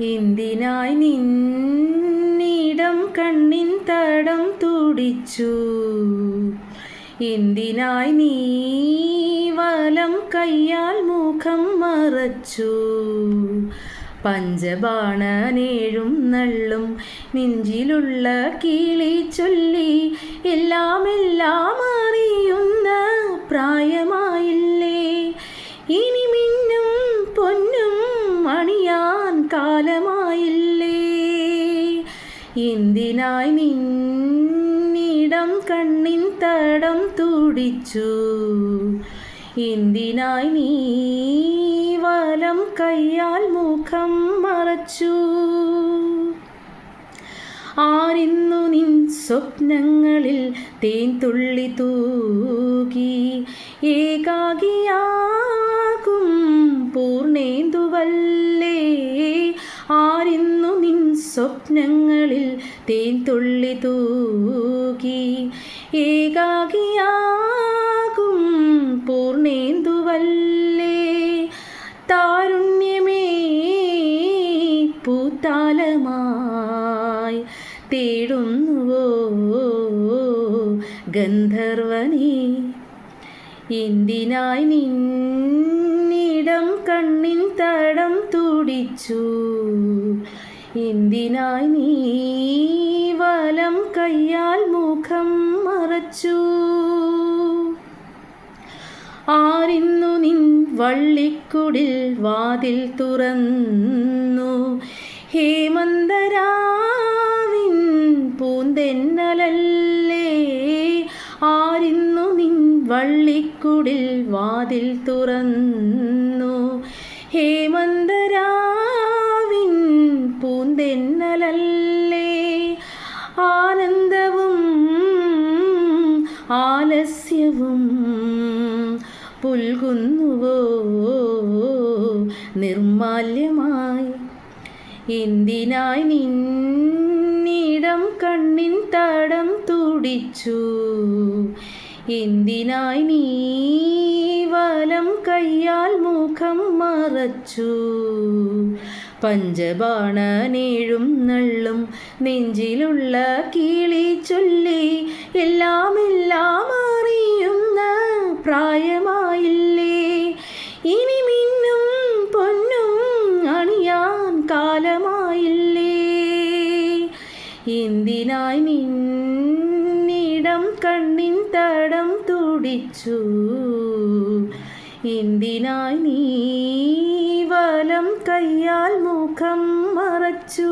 എന്തിനായി നിന്നിടം കണ്ണിൻ തടം തുടിച്ചു. എന്തിനായി നീ വലം കയ്യാൽ മുഖം മറച്ചു. പഞ്ചബാണനേഴും നള്ളും നെഞ്ചിലുള്ള കിളി ചൊല്ലി എല്ലാം എല്ലാം അറിയുന്ന എന്തിനായി നിന്നിടം കണ്ണിൻ തടം തുടിച്ചു? എന്തിനായി നീ വലം കയ്യാൽ മുഖം മറച്ചു? ആരിന്നു നിൻ സ്വപ്നങ്ങളിൽ തേൻ തുള്ളി തൂകി? ഏകാകിയാകും സ്വപ്നങ്ങളിൽ തേൻ തുള്ളി തൂകി ഏകാകിയാകും പൂർണേന്ദുവല്ലേ താരുണ്യമേ പൂത്താലമായി തേടുന്നുവോ ഗന്ധർവനേ? എന്തിനായി നിന്നിടം കണ്ണിൻ തടം തുടിച്ചു? എന്തിനായി നീ വലം കയ്യാൽ മുഖം മറച്ചു. ആരിന്നു നിൻ വള്ളിക്കുടിൽ വാതിൽ തുറന്നു. ഹേമന്തരാവിൻ പൂന്തെന്നലല്ലേ? ആരിന്നു നിൻ വള്ളിക്കുടിൽ വാതിൽ തുറന്നു. ഹേമന്തരാവിൻ പൂന്തെന്നലല്ലേ ആനന്ദവും ആലസ്യവും പുൽകുന്നുവോ? നിർമാല്യമായി എന്തിനായി നിന്നിടം കണ്ണിൻ തടം തുടിച്ചു? എന്തിനായി നീ വലം കയ്യാൽ മുഖം മറച്ചു? പഞ്ചബാണനേഴും നള്ളും നെഞ്ചിലുള്ള കീളി ചൊല്ലി എല്ലാം എല്ലാം അറിയുന്ന പ്രായമായില്ലേ. ഇനി മിന്നും പൊന്നും അണിയാൻ കാലമായില്ലേ. എന്തിനായി നിന്നിടം കണ്ണിൻ തടം തുടിച്ചു? എന്തിനായി നീ വലം കയ്യാൽ മുഖം മറച്ചു.